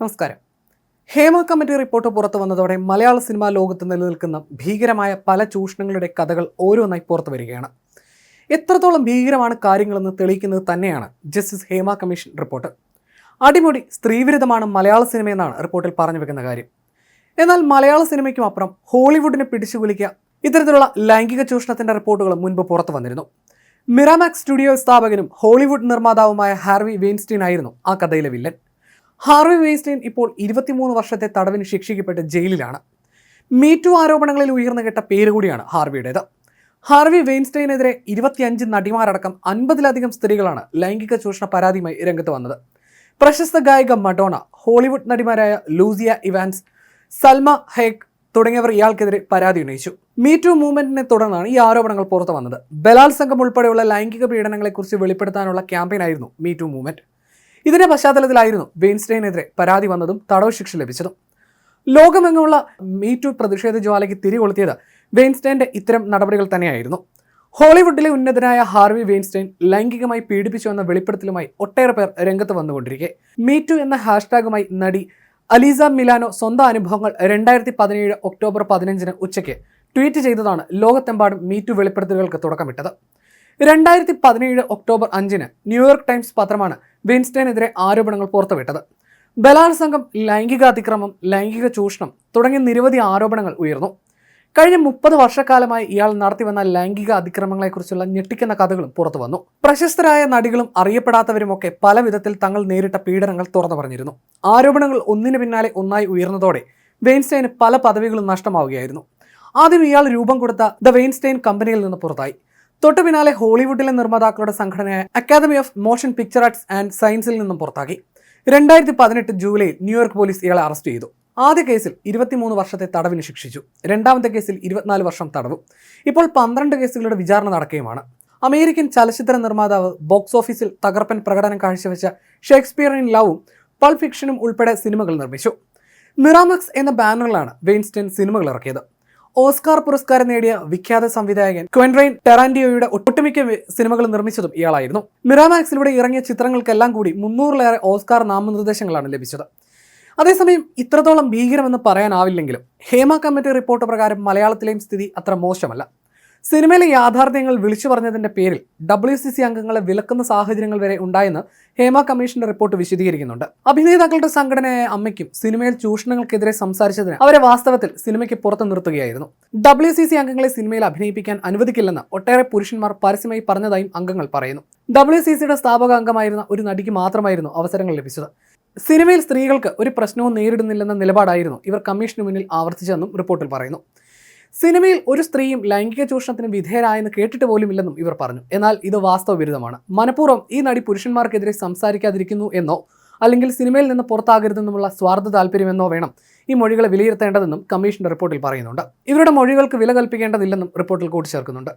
നമസ്കാരം. Hema committee report പുറത്തു വന്നതോടെ മലയാള സിനിമാ ലോകത്ത് നിലനിൽക്കുന്ന ഭീകരമായ പല ചൂഷണങ്ങളുടെ കഥകൾ ഓരോന്നായി പുറത്തു വരികയാണ്. എത്രത്തോളം ഭീകരമാണ് കാര്യങ്ങളെന്ന് തെളിയിക്കുന്നത് തന്നെയാണ് ജസ്റ്റിസ് ഹേമ കമ്മീഷൻ റിപ്പോർട്ട്. അടിമുടി സ്ത്രീവിരുദ്ധമാണ് മലയാള സിനിമയെന്നാണ് റിപ്പോർട്ടിൽ പറഞ്ഞു വെക്കുന്ന കാര്യം. എന്നാൽ മലയാള സിനിമയ്ക്കും അപ്പുറം ഹോളിവുഡിനെ പിടിച്ചുകുലിക്കുക ഇത്തരത്തിലുള്ള ലൈംഗിക ചൂഷണത്തിന്റെ റിപ്പോർട്ടുകൾ മുൻപ് പുറത്തു വന്നിരുന്നു. മിറാമാക്സ് സ്റ്റുഡിയോ സ്ഥാപകനും ഹോളിവുഡ് നിർമ്മാതാവുമായ ഹാർവി വെയിൻസ്റ്റീൻ ആയിരുന്നു ആ കഥയിലെ വില്ലൻ. ഹാർവി വെയ്സ്ലിൻ ഇപ്പോൾ ഇരുപത്തിമൂന്ന് വർഷത്തെ തടവിന് ശിക്ഷിക്കപ്പെട്ട് ജയിലിലാണ്. മീറ്റു ആരോപണങ്ങളിൽ ഉയർന്നു കേട്ട പേര് കൂടിയാണ് ഹാർവിയുടേത്. ഹാർവി വെയിൻസ്റ്റൈനെതിരെ ഇരുപത്തിയഞ്ച് നടിമാരടക്കം അൻപതിലധികം സ്ത്രീകളാണ് ലൈംഗിക ചൂഷണ പരാതിയുമായി രംഗത്ത് വന്നത്. പ്രശസ്ത ഗായിക മഡോണ ഹോളിവുഡ് നടിമാരായ ലൂസിയ ഇവാൻസ് സൽമ ഹേക്ക് തുടങ്ങിയവർ ഇയാൾക്കെതിരെ പരാതി ഉന്നയിച്ചു. മീറ്റു മൂവ്മെന്റിനെ തുടർന്നാണ് ഈ ആരോപണങ്ങൾ പുറത്തു വന്നത്. ബലാത്സംഗം ഉൾപ്പെടെയുള്ള ലൈംഗിക പീഡനങ്ങളെക്കുറിച്ച് വെളിപ്പെടുത്താനുള്ള ക്യാമ്പയിനായിരുന്നു മീറ്റു മൂവ്മെന്റ്. ഇതിന്റെ പശ്ചാത്തലത്തിലായിരുന്നു വെയിൻസ്റ്റൈനെതിരെ പരാതി വന്നതും തടവ് ശിക്ഷ ലഭിച്ചതും. ലോകമെങ്ങുമുള്ള മീറ്റു പ്രതിഷേധ ജ്വാലയ്ക്ക് തിരികൊളുത്തിയത് വെയിൻസ്റ്റൈന്റെ ഇത്തരം നടപടികൾ തന്നെയായിരുന്നു. ഹോളിവുഡിലെ ഉന്നതനായ ഹാർവി വെയിൻസ്റ്റൈൻ ലൈംഗികമായി പീഡിപ്പിച്ചു എന്ന വെളിപ്പെടുത്തലുമായി ഒട്ടേറെ പേർ രംഗത്ത് വന്നുകൊണ്ടിരിക്കെ. മീറ്റു എന്ന ഹാഷ്ടാഗുമായി നടി അലീസ മിലാനോ സ്വന്തം അനുഭവങ്ങൾ രണ്ടായിരത്തി പതിനേഴ് ഒക്ടോബർ പതിനഞ്ചിന് ഉച്ചയ്ക്ക് ട്വീറ്റ് ചെയ്തതാണ് ലോകത്തെമ്പാടും മീറ്റു വെളിപ്പെടുത്തലുകൾക്ക് തുടക്കമിട്ടത്. രണ്ടായിരത്തി പതിനേഴ് ഒക്ടോബർ അഞ്ചിന് ന്യൂയോർക്ക് ടൈംസ് പത്രമാണ് വിൻസ്റ്റൈനെതിരെ ആരോപണങ്ങൾ പുറത്തുവിട്ടത്. ബലാത്സംഗം ലൈംഗികാതിക്രമം ലൈംഗിക ചൂഷണം തുടങ്ങിയ നിരവധി ആരോപണങ്ങൾ ഉയർന്നു. കഴിഞ്ഞ മുപ്പത് വർഷക്കാലമായി ഇയാൾ നടത്തിവന്ന ലൈംഗിക അതിക്രമങ്ങളെക്കുറിച്ചുള്ള ഞെട്ടിക്കുന്ന കഥകളും പുറത്തു വന്നു. പ്രശസ്തരായ നടികളും അറിയപ്പെടാത്തവരുമൊക്കെ പല വിധത്തിൽ തങ്ങൾ നേരിട്ട പീഡനങ്ങൾ തുറന്നു പറഞ്ഞിരുന്നു. ആരോപണങ്ങൾ ഒന്നിനു പിന്നാലെ ഒന്നായി ഉയർന്നതോടെ വെയിൻസ്റ്റൈന് പല പദവികളും നഷ്ടമാവുകയായിരുന്നു. ആദ്യം ഇയാൾ രൂപം കൊടുത്ത ദ വെയിൻസ്റ്റൈൻ കമ്പനിയിൽ നിന്ന് പുറത്തായി. തൊട്ടു പിന്നാലെ ഹോളിവുഡിലെ നിർമ്മാതാക്കളുടെ സംഘടനയായ Academy of Motion Picture Arts and സയൻസിൽ നിന്നും പുറത്താക്കി. രണ്ടായിരത്തി പതിനെട്ട് ജൂലൈയിൽ ന്യൂയോർക്ക് പോലീസ് ഇയാളെ അറസ്റ്റ് ചെയ്തു. ആദ്യ കേസിൽ ഇരുപത്തിമൂന്ന് വർഷത്തെ തടവിന് ശിക്ഷിച്ചു. രണ്ടാമത്തെ കേസിൽ ഇരുപത്തിനാല് വർഷം തടവും. ഇപ്പോൾ പന്ത്രണ്ട് കേസുകളുടെ വിചാരണ നടക്കുകയുമാണ്. അമേരിക്കൻ ചലച്ചിത്ര നിർമ്മാതാവ് ബോക്സ് ഓഫീസിൽ തകർപ്പൻ പ്രകടനം കാഴ്ചവെച്ച ഷേക്സ്പിയർ ഇൻ ലവും പൾ ഫിക്ഷനും ഉൾപ്പെടെ സിനിമകൾ നിർമ്മിച്ചു. മിറാമക്സ് എന്ന ബാനറിലാണ് വെയിൻസ്റ്റൈൻ സിനിമകൾ ഇറക്കിയത്. ഓസ്കാർ പുരസ്കാരം നേടിയ വിഖ്യാത സംവിധായകൻ ക്വൻറൈൻ ടെറാൻഡിയോയുടെ ഒട്ടുമിക്ക സിനിമകൾ നിർമ്മിച്ചതും ഇയാളായിരുന്നു. മിറാമാക്സിലൂടെ ഇറങ്ങിയ ചിത്രങ്ങൾക്കെല്ലാം കൂടി മുന്നൂറിലേറെ ഓസ്കാർ നാമനിർദ്ദേശങ്ങളാണ് ലഭിച്ചത്. അതേസമയം ഇത്രത്തോളം ഭീകരമെന്ന് പറയാനാവില്ലെങ്കിലും ഹേമ കമ്മിറ്റി റിപ്പോർട്ട് പ്രകാരം മലയാളത്തിലെയും സ്ഥിതി അത്ര മോശമല്ല. സിനിമയിലെ യാഥാർത്ഥ്യങ്ങൾ വിളിച്ചു പറഞ്ഞതിന്റെ പേരിൽ ഡബ്ല്യു സി സി അംഗങ്ങളെ വിലക്കുന്ന സാഹചര്യങ്ങൾ വരെ ഉണ്ടായെന്ന് ഹേമ കമ്മീഷന്റെ റിപ്പോർട്ട് വിശദീകരിക്കുന്നുണ്ട്. അഭിനേതാക്കളുടെ സംഘടനയായ അമ്മയ്ക്കും സിനിമയിൽ ചൂഷണങ്ങൾക്കെതിരെ സംസാരിച്ചതിന് അവരെ വാസ്തവത്തിൽ സിനിമയ്ക്ക് പുറത്തു നിർത്തുകയായിരുന്നു. ഡബ്ല്യു സി സി അംഗങ്ങളെ സിനിമയിൽ അഭിനയിപ്പിക്കാൻ അനുവദിക്കില്ലെന്ന് ഒട്ടേറെ പുരുഷന്മാർ പരസ്യമായി പറഞ്ഞതായും അംഗങ്ങൾ പറയുന്നു. ഡബ്ല്യു സി സിയുടെ സ്ഥാപക അംഗമായിരുന്ന ഒരു നടിക്ക് മാത്രമായിരുന്നു അവസരങ്ങൾ ലഭിച്ചത്. സിനിമയിൽ സ്ത്രീകൾക്ക് ഒരു പ്രശ്നവും നേരിടുന്നില്ലെന്ന നിലപാടായിരുന്നു ഇവർ കമ്മീഷന് മുന്നിൽ ആവർത്തിച്ചതെന്നും റിപ്പോർട്ടിൽ പറയുന്നു. സിനിമയിൽ ഒരു സ്ത്രീയും ലൈംഗിക ചൂഷണത്തിന് വിധേയരായെന്ന് കേട്ടിട്ട് പോലും ഇല്ലെന്നും ഇവർ പറഞ്ഞു. എന്നാൽ ഇത് വാസ്തവ വിരുദ്ധമാണ് മനഃപൂർവം ഈ നടി പുരുഷന്മാർക്കെതിരെ സംസാരിക്കാതിരിക്കുന്നു എന്നോ അല്ലെങ്കിൽ സിനിമയിൽ നിന്ന് പുറത്താകരുതെന്നുമുള്ള സ്വാർത്ഥ താല്പര്യമെന്നോ വേണം ഈ മൊഴികളെ വിലയിരുത്തേണ്ടതെന്നും കമ്മീഷന്റെ റിപ്പോർട്ടിൽ പറയുന്നുണ്ട്. ഇവരുടെ മൊഴികൾക്ക് വില കൽപ്പിക്കേണ്ടതില്ലെന്നും റിപ്പോർട്ടിൽ കൂട്ടിച്ചേർക്കുന്നുണ്ട്.